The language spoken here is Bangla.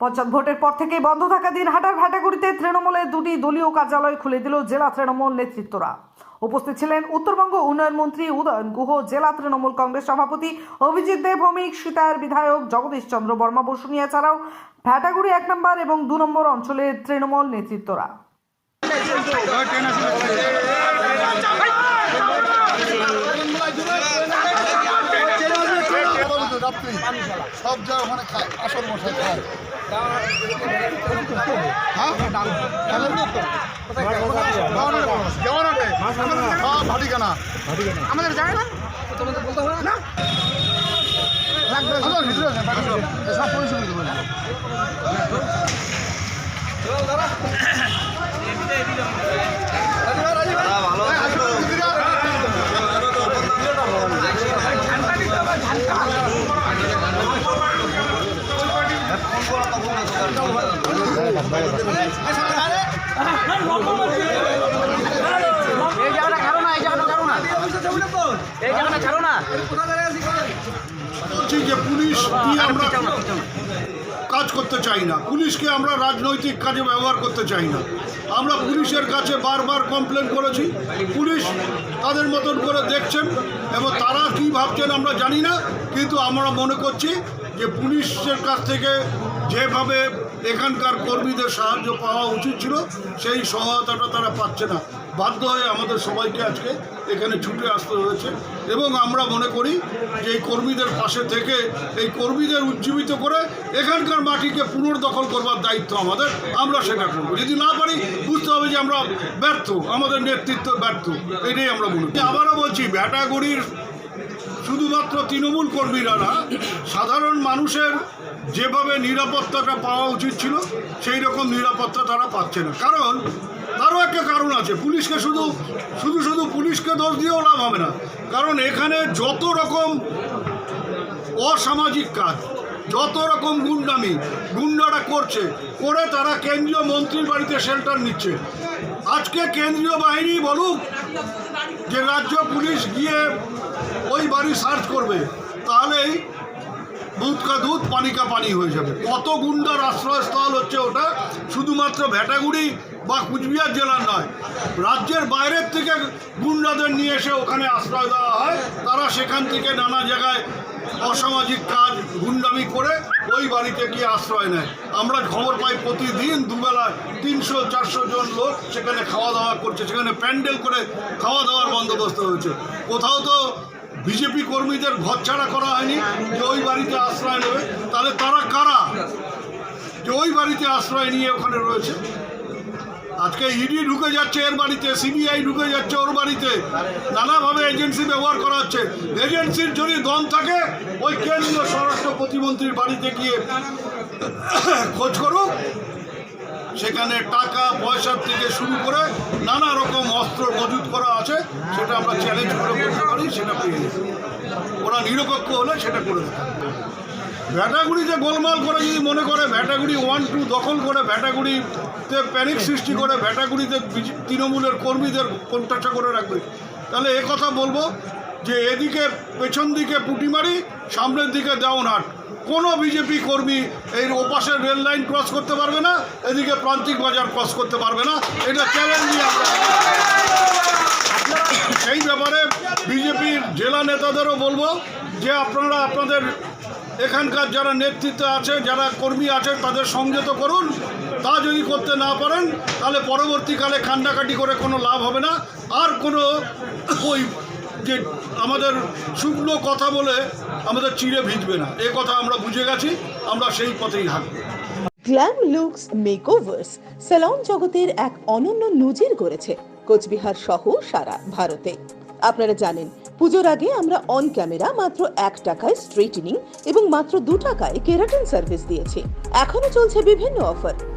পঞ্চায়েত ভোটের পর থেকেই বন্ধ থাকা দিন হাটার ভ্যাটাগুড়িতে তৃণমূলের দুটি দলীয় কার্যালয় খুলে দিল জেলা তৃণমূল নেতৃত্বরা। উপস্থিত ছিলেন উত্তরবঙ্গ উন্নয়ন মন্ত্রী উদয়ন গুহ, জেলা তৃণমূল কংগ্রেস সভাপতি অভিজিৎ দেব, ভৌমিক সীতায়ের বিধায়ক জগদীশ চন্দ্র বর্মা বসুনিয়া ছাড়াও ভ্যাটাগুড়ি এক নম্বর এবং দু নম্বর অঞ্চলের তৃণমূল নেতৃত্বরা। সব জায়গায় ওখানে খায় আসল মশাই খায়। ভাটিকানা। আমাদের যায় না তোমাদের বলতে হবে না সব। সব পরিষেবা দিতে বলছে। ভিতরে আর- কাজ করতে চাই না। পুলিশকে আমরা রাজনৈতিক কাজে ব্যবহার করতে চাই না। আমরা পুলিশের কাছে বারবার কমপ্লেন করেছি। পুলিশ তাদের মতন করে দেখছেন এবং তারা কী ভাবছেন আমরা জানি না, কিন্তু আমরা মনে করছি যে পুলিশের কাছ থেকে যেভাবে এখানকার কর্মীদের সাহায্য পাওয়া উচিত ছিল, সেই সহায়তাটা তারা পাচ্ছে না। বাধ্য হয়ে আমাদের সবাইকে আজকে এখানে ছুটে আসতে হয়েছে এবং আমরা মনে করি যে এই কর্মীদের পাশে থেকে এই কর্মীদের উজ্জীবিত করে এখানকার মাটিকে পুনর্দখল করবার দায়িত্ব আমাদের, আমরা সেটা করব। যদি না পারি, বুঝতে হবে যে আমরা ব্যর্থ, আমাদের নেতৃত্ব ব্যর্থ, এটাই আমরা মনে করি। আবারও বলছি ভ্যাটাগুড়ির শুধুমাত্র তৃণমূল কর্মীরা না, সাধারণ মানুষের যেভাবে নিরাপত্তাটা পাওয়া উচিত ছিল, সেই রকম নিরাপত্তা তারা পাচ্ছে না। কারণ তারও একটা কারণ আছে, পুলিশকে শুধু শুধু শুধু পুলিশকে দোষ দিয়েও লাভ হবে না। কারণ এখানে যত রকম অসামাজিক কাজ, যত রকম গুন্ডামি, গুন্ডারা করছে, করে তারা কেন্দ্রীয় মন্ত্রীর বাড়িতে শেল্টার নিচ্ছে। আজকে কেন্দ্রীয় বাহিনী বলুক যে রাজ্য পুলিশ গিয়ে ওই বাড়ি সার্চ করবে, তাহলেই দুধ কা দুধ, পানি কা পানি হয়ে যাবে। কত গুন্ডার আশ্রয়স্থল হচ্ছে ওটা? শুধুমাত্র ভ্যাটাগুড়ি বা কুচবিহার জেলার নয়, রাজ্যের বাইরের থেকে গুন্ডাদের নিয়ে এসে ওখানে আশ্রয় দেওয়া হয়। তারা সেখান থেকে নানা জায়গায় অসামাজিক কাজ, গুন্ডামি করে ওই বাড়িতে গিয়ে আশ্রয় নেয়। আমরা খবর পাই প্রতিদিন দুবেলা তিনশো, চারশো জন লোক সেখানে খাওয়া দাওয়া করছে, সেখানে প্যান্ডেল করে খাওয়া দাওয়ার বন্দোবস্ত হয়েছে। কোথাও তো বিজেপি কর্মীদের ঘর ছাড়া করা হয়নি যে ওই বাড়িতে আশ্রয় নেবে। তাহলে তারা কারা? যে ওই বাড়িতে আশ্রয় নিয়ে ওখানে রয়েছে। আজকে ইডি ঢুকে যাচ্ছে এর বাড়িতে সিবিআই ঢুকে যাচ্ছে ওর বাড়িতে। নানাভাবে এজেন্সি ব্যবহার করা হচ্ছে। এজেন্সির যদি দম থাকে, ওই কেন্দ্রীয় স্বরাষ্ট্র প্রতিমন্ত্রীর বাড়িতে গিয়ে খোঁজ করুক। সেখানে টাকা পয়সার থেকে শুরু করে নানা রকম অস্ত্র মজুত করা আছে, সেটা আমরা চ্যালেঞ্জ করে বলতে পারি, সেটা পেয়ে ওরা নিরপেক্ষ হলে সেটা করে দেবে। ভ্যাটাগুড়িতে গোলমাল করে যদি মনে করে, ভ্যাটাগুড়ি ওয়ান টু দখল করে, ভ্যাটাগুড়িতে প্যানিক সৃষ্টি করে, ভ্যাটাগুড়িতে তৃণমূলের কর্মীদের কন্ট্রাক্ট করে রাখবে, তাহলে কথা বলব যে এদিকে পেছন দিকে পুটিমারি, সামনের দিকে দেওয়ানহাট কোনো বিজেপি কর্মী এই ওপাশের রেল লাইন ক্রস করতে পারবে না, এদিকে প্রান্তিক বাজার ক্রস করতে পারবে না। এটা চ্যালেঞ্জ সেই ব্যাপারে বিজেপির জেলা নেতাদেরও বলব যে আপনারা আপনাদের এখানকার যারা নেতৃত্বে আছে, যারা কর্মী আছে, তাদের সংযত করুন। তা যদি করতে না পারেন, তাহলে পরবর্তীকালে কান্ডাকাটি করে কোনো লাভ হবে না। আর কোনো ওই যে আমাদের শুকনো কথা বলে আমাদের চিড়ে ভিজবে না। এ কথা আমরা বুঝে গেছি, আমরা সেই পথেই হাঁটবো। গ্ল্যাম লুকস মেকওভার্স স্যালন জগতের এক অনন্য নজির গড়েছে কোচবিহার সহ সারা ভারতে। আপনারা জানেন, পুজোর আগে আমরা অন ক্যামেরা মাত্র এক টাকায় স্ট্রেটনিং এবং মাত্র দু টাকায় কেরাটিন সার্ভিস দিয়েছি। এখনও চলছে বিভিন্ন অফার